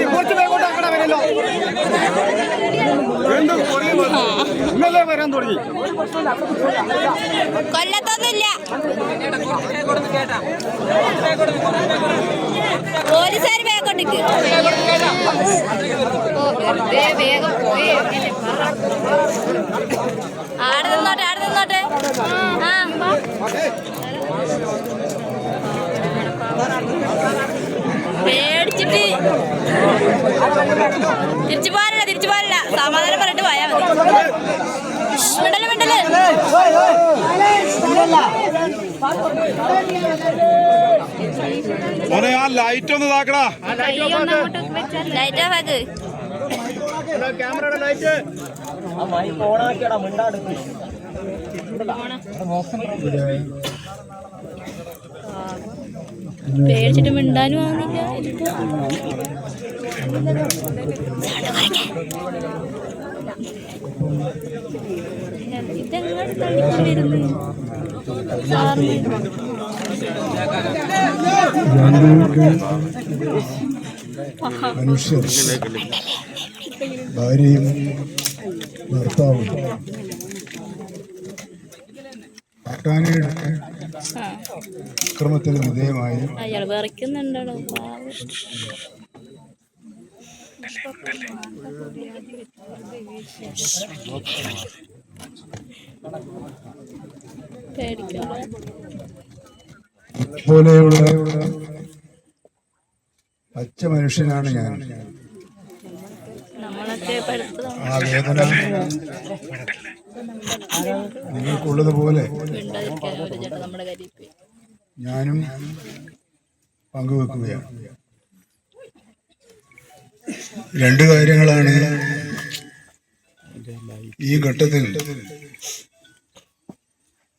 മതി കുറച്ച് വേഗോട്ട് അങ്ങനെ വരല്ലോ. എന്ത് ഇന്നലെ വരാൻ തുടങ്ങി? കൊല്ലത്തൊന്നുമില്ല. പോലീസുകാർ വേഗോട്ടേക്ക് വേഗം പോയി. ആടെ നിന്നോട്ടെ ആടെ നിന്നോട്ടെ. പേടിച്ചിട്ട്. തിരിച്ചു പോകാനില്ല തിരിച്ചു പോകാനില്ല സമാധാനം പറഞ്ഞിട്ട് പോയാ മതി. വിടൽ മോനെ ആ ലൈറ്റ് ഒന്ന് ലൈറ്റ് ഓഫ് ആക്ക്. ക്യാമറയുടെ ലൈറ്റ് പേടിച്ചിട്ട് മിണ്ടാനും ആവുന്നില്ല. ഇതെങ്ങോട്ട് മനുഷ്യർ ഭാര്യയും ഭർത്താവും ആ അക്രമത്തിന് വിധേയമായി പോലെയുള്ള പച്ച മനുഷ്യനാണ് ഞാൻ. ആ വേദന നിങ്ങൾക്കുള്ളതുപോലെ ഞാനും പങ്കുവെക്കുകയാണ്. രണ്ട് കാര്യങ്ങളാണ് ഈ ഘട്ടത്തിൽ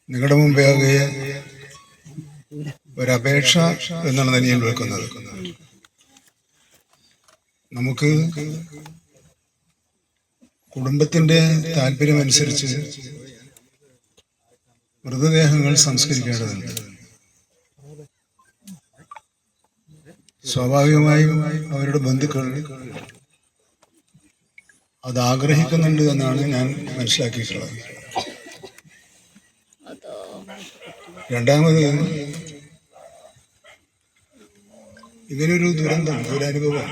നിങ്ങളുടെ മുമ്പാകെ ഒരപേക്ഷ എന്നാണ് ഞാൻ വെക്കുന്നത് നമുക്ക് കുടുംബത്തിന്റെ താല്പര്യമനുസരിച്ച് മൃതദേഹങ്ങൾ സംസ്കരിക്കേണ്ടതുണ്ട്. സ്വാഭാവികമായും അവരുടെ ബന്ധുക്കൾ അത് ആഗ്രഹിക്കുന്നുണ്ട് എന്നാണ് ഞാൻ മനസ്സിലാക്കിയിട്ടുള്ളത്. രണ്ടാമത് ഇങ്ങനൊരു ദുരന്തം ദുരനുഭവം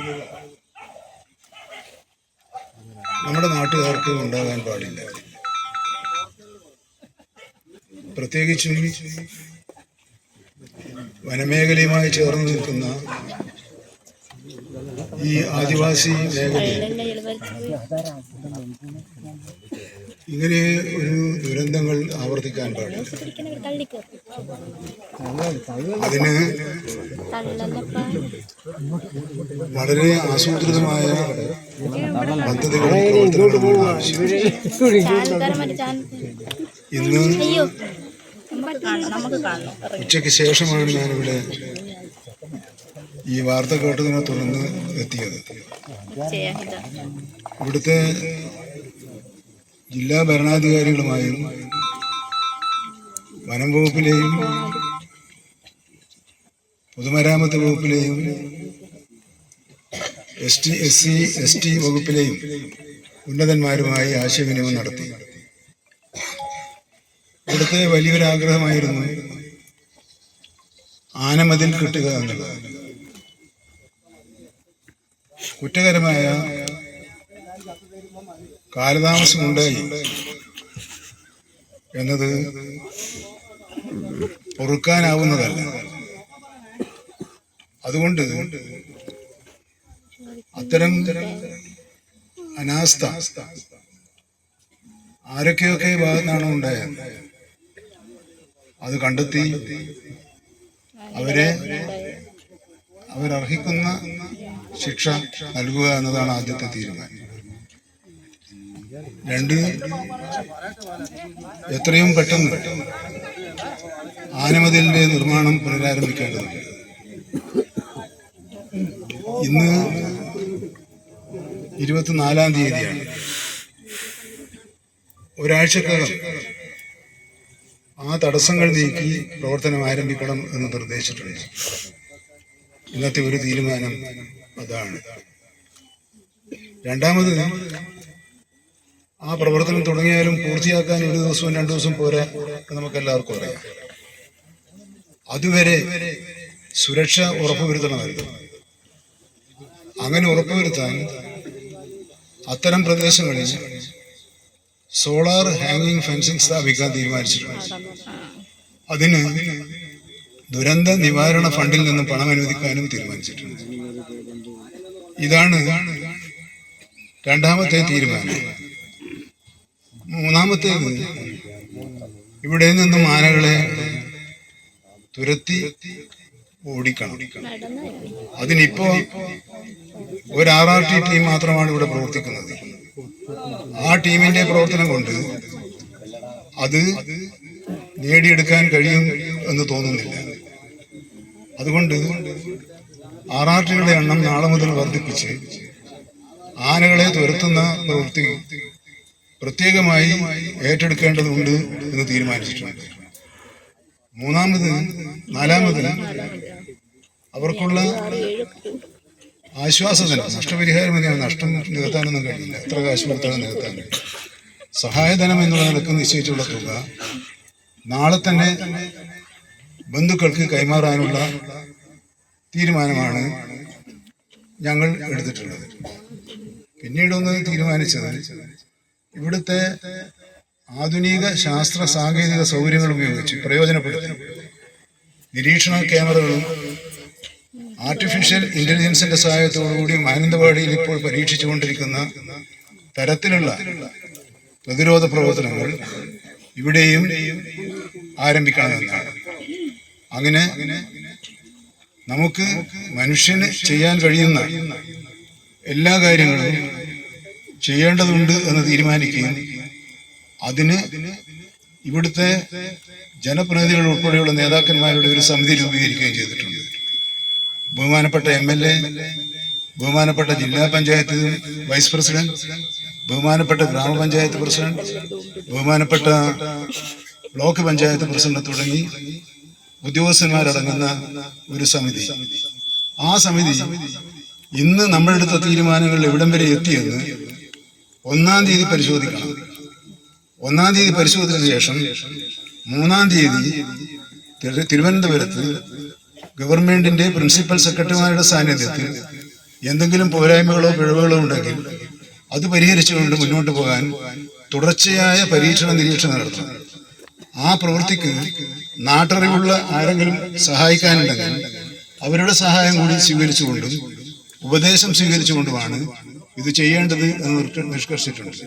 നമ്മുടെ നാട്ടുകാർക്ക് ഉണ്ടാകാൻ പാടില്ല. പ്രത്യേകിച്ചും വനമേഖലയുമായി ചേർന്ന് നിൽക്കുന്ന ഈ ആദിവാസി വെള്ളം ഇങ്ങനെ ഒരു ദുരന്തങ്ങൾ ആവർത്തിക്കാൻ പാടില്ല. അതിന് വളരെ ആസൂത്രിതമായ പദ്ധതികളും ഇന്ന് ഉച്ചയ്ക്ക് ശേഷമാണ് ഞാനിവിടെ ഈ വാർത്ത കേട്ടതിനെ തുടർന്ന് എത്തിയത്? ഇവിടുത്തെ ജില്ലാ ഭരണാധികാരികളുമായും വനം വകുപ്പിലെയും പൊതുമരാമത്ത് വകുപ്പിലെയും S T S C S T വകുപ്പിലെയും ഉന്നതന്മാരുമായി ആശയവിനിമയം നടത്തി. ഇവിടുത്തെ വലിയൊരാഗ്രഹമായിരുന്നു ആനമതിൽ കിട്ടുക എന്നുള്ളത്. കുറ്റകരമായ കാലതാമസമുണ്ടായി എന്നത് പൊറുക്കാനാവുന്നതല്ല. അതുകൊണ്ട് അത്തരം അനാസ്ഥ ആരൊക്കെയൊക്കെ ഭാഗത്താണ് ഉണ്ടായത്? അത് കണ്ടെത്തി അവരെ അവരർഹിക്കുന്ന ശിക്ഷ നൽകുക എന്നതാണ് ആദ്യത്തെ തീരുമാനം. രണ്ട് എത്രയും പെട്ടെന്ന് ആനമതിലിന്റെ നിർമ്മാണം പുനരാരംഭിക്കേണ്ടതുണ്ട്. ഇന്ന് ഇരുപത്തിനാലാം തീയതിയാണ്. ഒരാഴ്ചക്കകം ആ തടസ്സങ്ങൾ നീക്കി പ്രവർത്തനം ആരംഭിക്കണം എന്ന് നിർദ്ദേശിച്ചിട്ടുണ്ട്. ഇന്നത്തെ ഒരു തീരുമാനം അതാണ്. രണ്ടാമത് ആ പ്രവർത്തനം തുടങ്ങിയാലും പൂർത്തിയാക്കാൻ ഒരു ദിവസവും രണ്ടു ദിവസം പോരാ നമുക്കെല്ലാവർക്കും അറിയാം. അതുവരെ സുരക്ഷ ഉറപ്പുവരുത്തണമായിരുന്നു. അങ്ങനെ ഉറപ്പുവരുത്താൻ അത്തരം പ്രദേശങ്ങളിൽ സോളാർ ഹാങ്ങിങ് ഫെൻസിംഗ് സ്ഥാപിക്കാൻ തീരുമാനിച്ചിട്ടുണ്ട്. അതിന് ദുരന്ത നിവാരണ ഫണ്ടിൽ നിന്ന് പണം അനുവദിക്കാനും തീരുമാനിച്ചിട്ടുണ്ട്. ഇതാണ് രണ്ടാമത്തെ തീരുമാനം. മൂന്നാമത്തേത് ഇവിടെ നിന്നും ആനകളെ തുരത്തി ഓടിക്കണം. അതിനിപ്പോ ഒരു ആർ ആർ ടി ടീം മാത്രമാണ് ഇവിടെ പ്രവർത്തിക്കുന്നത്. ആ ടീമിന്റെ പ്രവർത്തനം കൊണ്ട് അത് നേടിയെടുക്കാൻ കഴിയും എന്ന് തോന്നുന്നില്ല. അതുകൊണ്ട് ആർ എണ്ണം നാളെ മുതൽ വർദ്ധിപ്പിച്ച് ആനകളെ തുരത്തുന്ന പ്രവൃത്തി പ്രത്യേകമായി ഏറ്റെടുക്കേണ്ടതുണ്ട് എന്ന് തീരുമാനിച്ചിട്ടുണ്ട്. മൂന്നാമത് നാലാമത് അവർക്കുള്ള ആശ്വാസധനം നഷ്ടപരിഹാരം തന്നെയാണ്. നഷ്ടം നികത്താനൊന്നും കഴിയില്ല. എത്ര കാശ് കൊടുത്താലും നികത്താൻ സഹായധനം എന്നുള്ള നിലയ്ക്ക് നിശ്ചയിച്ചുള്ള തുക നാളെ തന്നെ ബന്ധുക്കൾക്ക് കൈമാറാനുള്ള തീരുമാനമാണ് ഞങ്ങൾ എടുത്തിട്ടുള്ളത്. പിന്നീടൊന്ന് തീരുമാനിച്ചത് ഇവിടുത്തെ ആധുനിക ശാസ്ത്ര സാങ്കേതിക സൗകര്യങ്ങൾ ഉപയോഗിച്ച് പ്രയോജനപ്പെടുത്തി. നിരീക്ഷണ ക്യാമറകളും ആർട്ടിഫിഷ്യൽ ഇന്റലിജൻസിന്റെ സഹായത്തോടുകൂടി മാനന്തവാടിയിൽ ഇപ്പോൾ പരീക്ഷിച്ചുകൊണ്ടിരിക്കുന്ന തരത്തിലുള്ള പ്രതിരോധ പ്രവർത്തനങ്ങൾ ഇവിടെയും ആരംഭിക്കണമെന്നാണ് അങ്ങനെ നമുക്ക് മനുഷ്യന് ചെയ്യാൻ കഴിയുന്ന എല്ലാ കാര്യങ്ങളും ചെയ്യേണ്ടതുണ്ട് എന്ന് തീരുമാനിക്കുകയും അതിന് ഇവിടുത്തെ ജനപ്രതിനിധികൾ ഉൾപ്പെടെയുള്ള നേതാക്കന്മാരുടെ ഒരു സമിതി രൂപീകരിക്കുകയും ചെയ്തിട്ടുണ്ട്. ബഹുമാനപ്പെട്ട എം എൽ എ ബഹുമാനപ്പെട്ട ജില്ലാ പഞ്ചായത്ത് വൈസ് പ്രസിഡന്റ് ബഹുമാനപ്പെട്ട ഗ്രാമപഞ്ചായത്ത് പ്രസിഡന്റ് ബഹുമാനപ്പെട്ട ബ്ലോക്ക് പഞ്ചായത്ത് പ്രസിഡന്റ് തുടങ്ങി ഉദ്യോഗസ്ഥന്മാരടങ്ങുന്ന ഒരു സമിതി. ആ സമിതി ഇന്ന് നമ്മളെടുത്ത തീരുമാനങ്ങൾ എവിടം വരെ എത്തിയെന്ന് ഒന്നാം തീയതി പരിശോധിക്കണം. ഒന്നാം തീയതി പരിശോധിച്ച ശേഷം മൂന്നാം തീയതി തിരു- തിരുവനന്തപുരത്ത് ഗവൺമെന്റിന്റെ പ്രിൻസിപ്പൽ സെക്രട്ടറിമാരുടെ സാന്നിധ്യത്തിൽ എന്തെങ്കിലും പോരായ്മകളോ പിഴവുകളോ ഉണ്ടെങ്കിൽ അത് പരിഹരിച്ചുകൊണ്ട് മുന്നോട്ട് പോകാൻ തുടർച്ചയായ പരീക്ഷണ നിരീക്ഷണം നടത്തണം. ആ പ്രവൃത്തിക്ക് നാട്ടറിവുള്ള ആരെങ്കിലും സഹായിക്കാനുണ്ടെങ്കിൽ അവരുടെ സഹായം കൂടി സ്വീകരിച്ചുകൊണ്ടും ഉപദേശം സ്വീകരിച്ചുകൊണ്ടുമാണ് ഇത് ചെയ്യേണ്ടത് എന്ന് നിഷ്കർഷിച്ചിട്ടുണ്ട്.